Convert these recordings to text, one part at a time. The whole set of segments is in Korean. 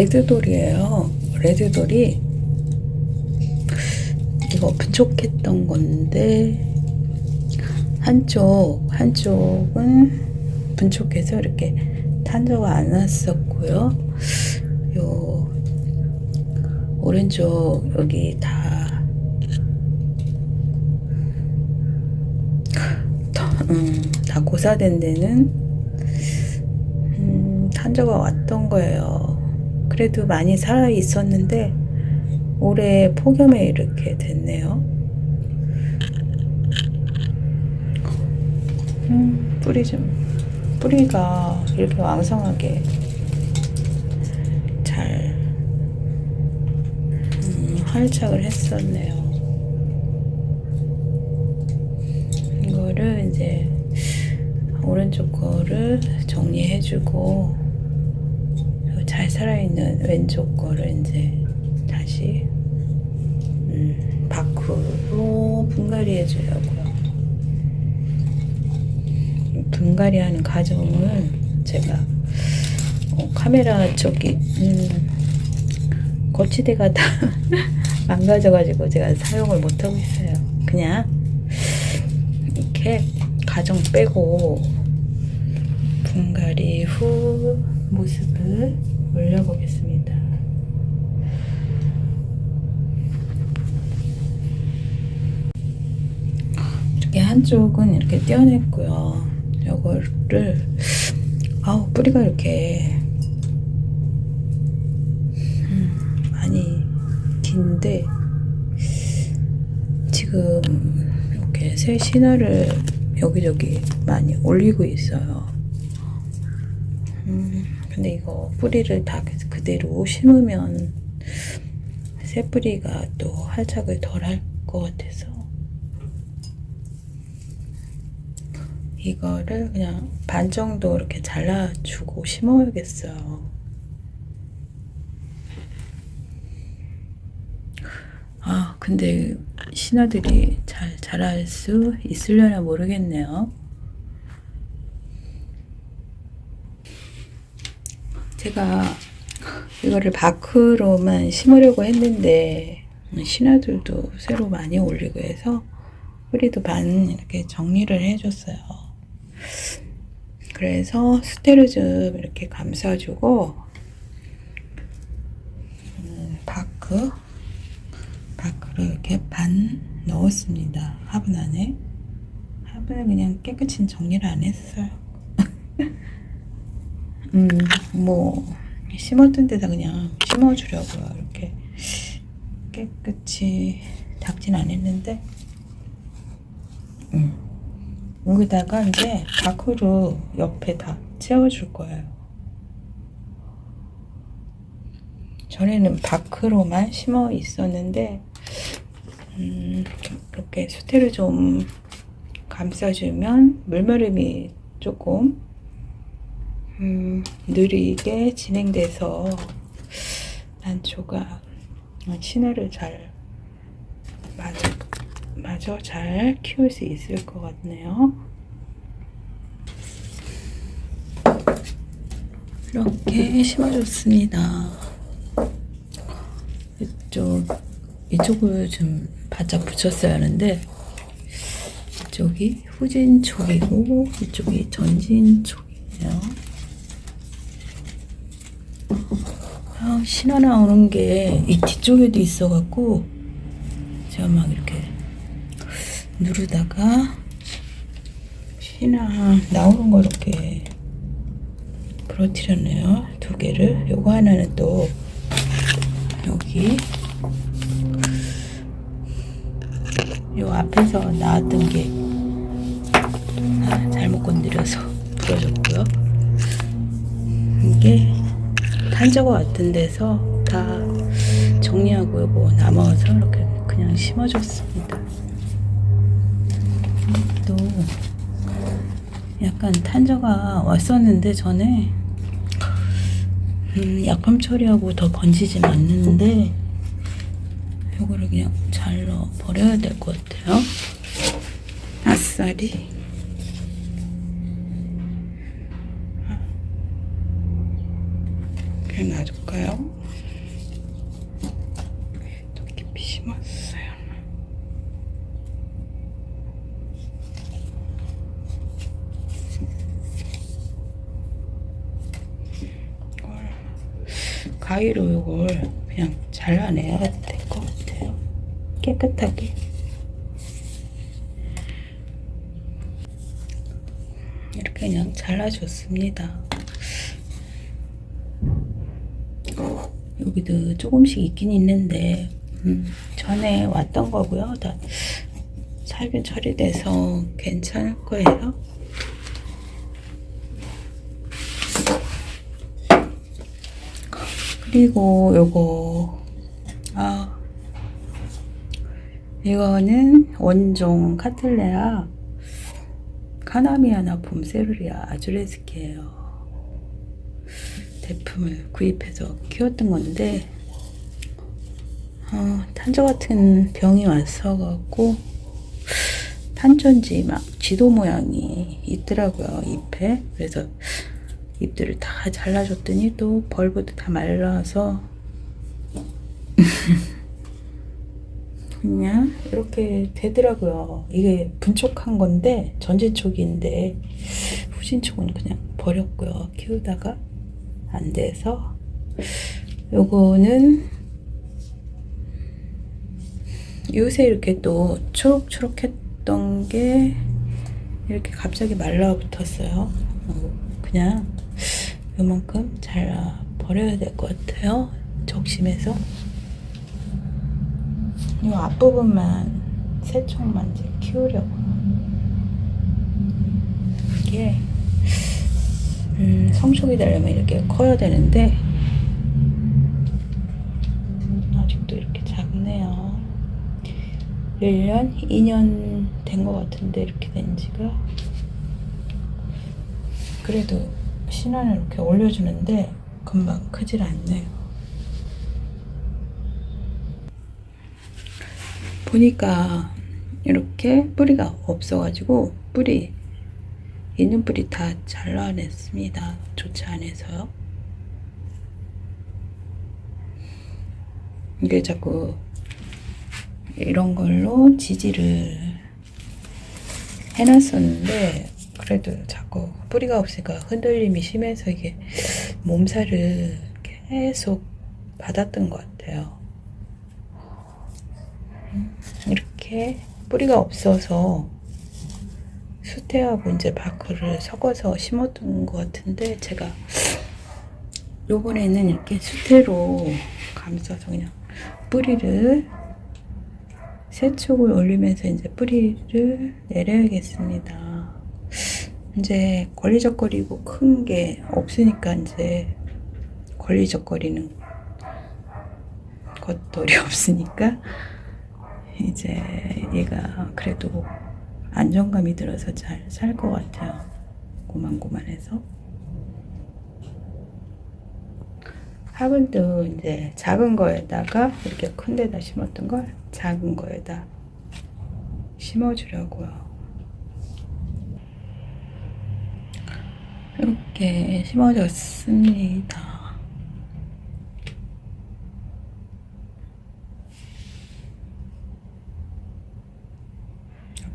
레드돌이에요. 레드돌이 이거 부족했던 건데 한쪽 한쪽은 분촉해서 이렇게 탄저가 안 왔었고요. 요 오른쪽 여기 다 더- 음, 다 고사된 데는 음, 탄저가 왔던 거예요. 그래도 많이 살아 있었는데 올해 폭염에 이렇게 됐네요. 음, 뿌리 좀 뿌리가 이렇게 왕성하게 잘 음, 활착을 했었네요. 이거를 이제 오른쪽 거를 정리해주고 잘 살아있는 왼쪽 거를 이제 다시 음, 밖으로 분갈이 해주려고요. 분갈이 하는 과정을 제가 어, 카메라 저기 음, 거치대가 다 망가져가지고 제가 사용을 못하고 있어요. 그냥 이렇게 가정 빼고 분갈이 후 모습을 올려보겠습니다. 이렇게 한쪽은 이렇게 떼어냈고요. 이거를 아우 뿌리가 이렇게 음, 많이 긴데 지금 이렇게 새 신화를 여기저기 많이 올리고 있어요. 음, 근데 이거 뿌리를 다 그대로 심으면 새 뿌리가 또 활착을 덜 할 것 같아서 이거를 그냥 반 정도 이렇게 잘라주고 심어야겠어요. 아, 근데 신화들이 잘 자랄 수 있으려나 모르겠네요. 제가 이거를 바크로만 심으려고 했는데 신화들도 새로 많이 올리고 해서 뿌리도 반 이렇게 정리를 해줬어요. 그래서 스테르즘 이렇게 감싸주고 음, 바크 바크를 이렇게 반 넣었습니다. 화분 안에 화분을 그냥 깨끗이 정리를 안 했어요. 음, 뭐 심었던 데다 그냥 심어주려고요. 이렇게 깨끗이 닦진 않았는데, 음, 여기다가 이제 바크로 옆에 다 채워줄 거예요. 전에는 바크로만 심어 있었는데, 음, 이렇게 수태를 좀 감싸주면 물마름이 조금 음, 느리게 진행돼서 난초가 신화를 잘 마저, 마저 잘 키울 수 있을 것 같네요. 이렇게 심어줬습니다. 이쪽, 이쪽을 좀 바짝 붙였어야 하는데, 이쪽이 후진 쪽이고, 이쪽이 전진 쪽이에요. 아, 신화 나오는 게 이 뒤쪽에도 있어갖고 제가 막 이렇게 누르다가 신화 나오는 거 이렇게 부러뜨렸네요. 두 개를. 요거 하나는 또 여기 요 앞에서 나왔던 게 아, 잘못 건드려서 부러졌고 탄저가 왔던 데서 다 정리하고 요거 남아서 이렇게 그냥 심어줬습니다. 또 약간 탄저가 왔었는데 전에 음, 약품 처리하고 더 번지진 않는데 요거를 그냥 잘라 버려야 될 것 같아요. 아싸리. 더 깊이 심었어요. 이걸 가위로 이걸 그냥 잘라내야 될 것 같아요. 깨끗하게. 이렇게 그냥 잘라줬습니다. 여기도 조금씩 있긴 있는데 음, 전에 왔던 거고요. 다 살균 처리돼서 괜찮을 거예요. 그리고 요거 아 이거는 원종 카틀레아 카나미아나 봄세르리아 아주레스키예요. 제품을 구입해서 키웠던 건데 어, 탄저 같은 병이 왔어갖고 탄전지 막 지도 모양이 있더라고요 잎에. 그래서 잎들을 다 잘라줬더니 또 벌부도 다 말라서 그냥 이렇게 되더라고요. 이게 분촉한 건데 전진촉인데 후진촉은 그냥 버렸고요. 키우다가 안 돼서 요거는 요새 이렇게 또 초록초록했던 게 이렇게 갑자기 말라붙었어요. 어, 그냥 요만큼 잘라 버려야 될 것 같아요. 적심해서 이 앞부분만 새총만 이제 키우려고 이게 음, 성숙이 되려면 이렇게 커야 되는데 음, 아직도 이렇게 작네요. 1년, 2년 된 것 같은데 이렇게 된 지가 그래도 신안을 이렇게 올려주는데 금방 크질 않네요. 보니까 이렇게 뿌리가 없어가지고 뿌리 뿌리 다 잘라냈습니다. 좋지 않아서요. 이게 자꾸 이런 걸로 지지를 해놨었는데 그래도 자꾸 뿌리가 없으니까 흔들림이 심해서 이게 몸살을 계속 받았던 것 같아요. 이렇게 뿌리가 없어서 수태하고 이제 바크를 섞어서 심었던 것 같은데 제가 요번에는 이렇게 수태로 감싸서 그냥 뿌리를 세축을 올리면서 이제 뿌리를 내려야겠습니다. 이제 걸리적거리고 큰 게 없으니까 이제 걸리적거리는 것들이 없으니까 이제 얘가 그래도 안정감이 들어서 잘 살 것 같아요. 고만고만해서. 화분도 이제 작은 거에다가 이렇게 큰 데다 심었던 걸 작은 거에다 심어주려고요. 이렇게 심어졌습니다.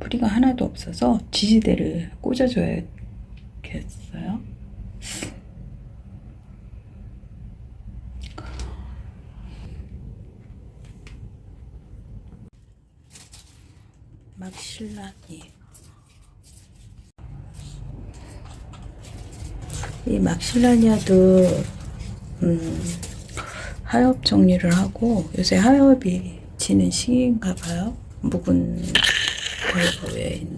뿌리가 하나도 없어서 지지대를 꽂아줘야겠어요. 막실라니 이 막실라니아도 음, 하엽 정리를 하고 요새 하엽이 지는 시기인가 봐요. 묵은 벌거에 있는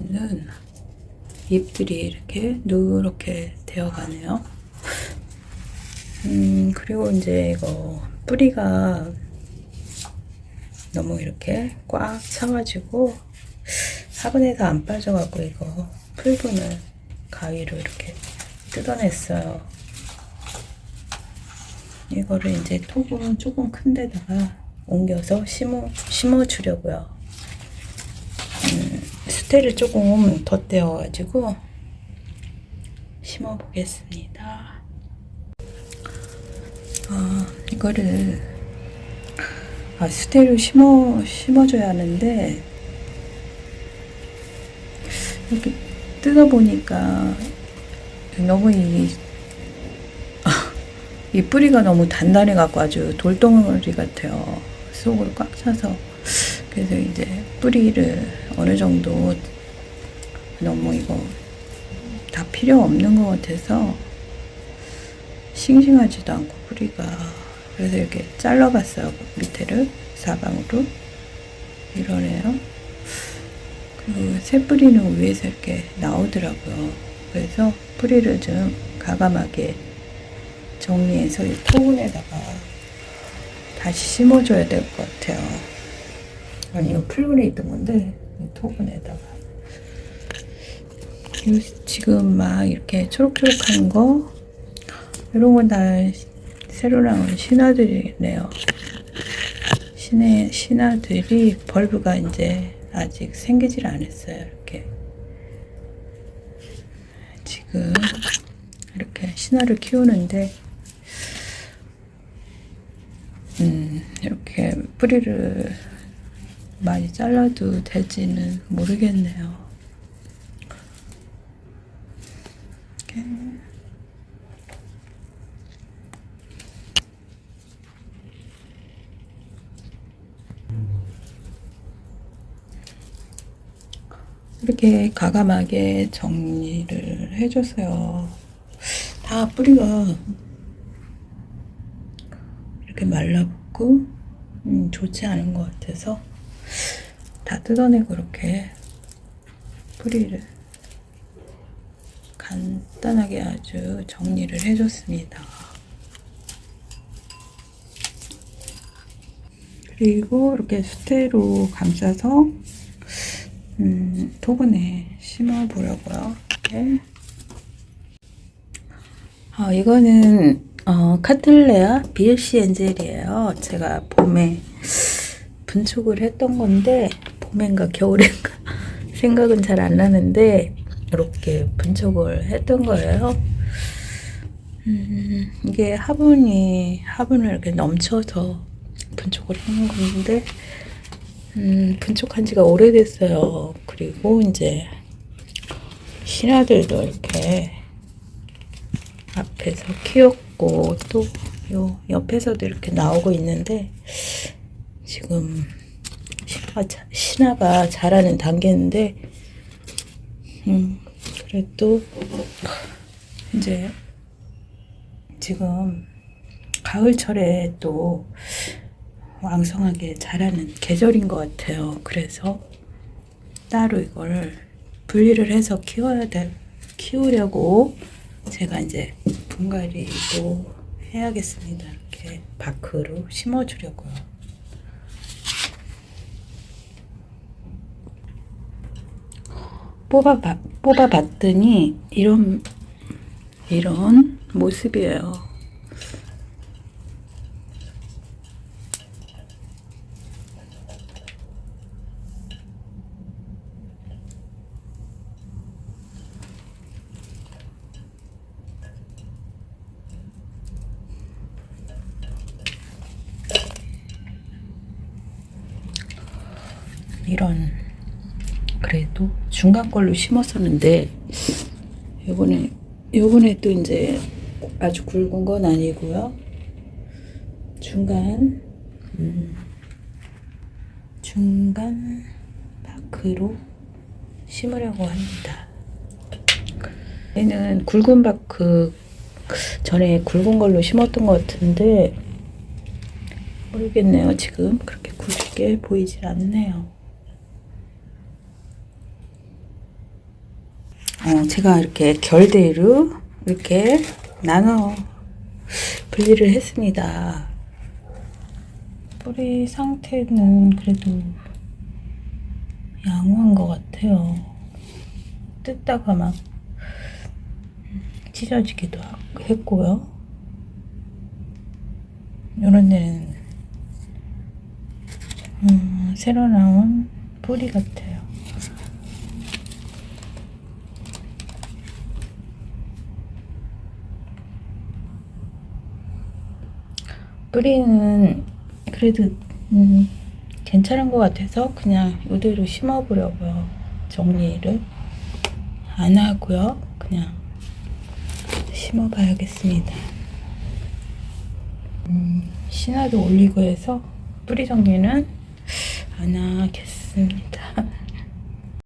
잎들이 이렇게 누렇게 되어가네요. 음, 그리고 이제 이거 뿌리가 너무 이렇게 꽉 차가지고 화분에서 안 빠져갖고 이거 풀분을 가위로 이렇게 뜯어냈어요. 이거를 이제 톡은 조금 큰 데다가 옮겨서 심어, 심어주려고요. 음, 스테를 조금 덧대어가지고 심어보겠습니다. 아, 이거를 아, 수대로 심어 심어줘야 하는데 이렇게 뜯어 보니까 너무 이, 이 뿌리가 너무 단단해 갖고 아주 돌덩어리 같아요. 속으로 꽉 차서 그래서 이제 뿌리를 어느 정도 너무 이거 다 필요 없는 것 같아서 싱싱하지도 않고 뿌리가 그래서 이렇게 잘라봤어요 밑에를. 사방으로. 이러네요. 그리고 새 뿌리는 위에서 이렇게 나오더라고요. 그래서 뿌리를 좀 가감하게 정리해서 이 토분에다가 다시 심어줘야 될 것 같아요. 아니 이거 풀분에 있던 건데. 이 토분에다가 요 지금 막 이렇게 초록초록한 거 이런 건 다 새로 나온 신화들이네요. 신의 신화들이 벌브가 이제 아직 생기질 않았어요. 이렇게 지금 이렇게 신화를 키우는데 음, 이렇게 뿌리를 많이 잘라도 될지는 모르겠네요. 이렇게. 가감하게 정리를 해줬어요. 다 뿌리가 이렇게 말라붙고 음, 좋지 않은 것 같아서 다 뜯어내고 이렇게 뿌리를 간단하게 아주 정리를 해줬습니다. 그리고 이렇게 수태로 감싸서 음, 토분에 심어 보려고요. 이렇게. 아, 이거는 어, 카틀레아 BLC 엔젤이에요. 제가 봄에 분촉을 했던 건데 봄엔가 겨울엔가 생각은 잘 안 나는데 이렇게 분촉을 했던 거예요. 음, 이게 화분이 화분을 이렇게 넘쳐서 분촉을 하는 건데 음, 분촉한 지가 오래됐어요. 그리고 이제 신화들도 이렇게 앞에서 키웠고 또 요 옆에서도 이렇게 나오고 있는데 지금 자- 신화가 자라는 단계인데 음, 그래도 이제 지금 가을철에 또 왕성하게 자라는 계절인 것 같아요. 그래서 따로 이걸 분리를 해서 키워야 돼, 키우려고 제가 이제 분갈이도 해야겠습니다. 이렇게 바크로 심어주려고요. 뽑아 뽑아 봤더니 이런 이런 모습이에요. 이런 그래도 중간 걸로 심었었는데 요번에 요번에 또 이제 아주 굵은 건 아니고요 중간 음, 중간 바크로 심으려고 합니다. 얘는 굵은 바크 전에 굵은 걸로 심었던 것 같은데 모르겠네요. 지금 그렇게 굵게 보이질 않네요. 어, 제가 이렇게 결대로 이렇게 나눠 분리를 했습니다. 뿌리 상태는 그래도 양호한 것 같아요. 뜯다가 막 찢어지기도 하- 했고요. 이런 데는 음, 새로 나온 뿌리 같아요. 뿌리는 그래도 음, 괜찮은 것 같아서 그냥 이대로 심어보려고요. 정리를 안 하고요. 그냥 심어봐야겠습니다. 음, 신화도 올리고 해서 뿌리 정리는 안 하겠습니다.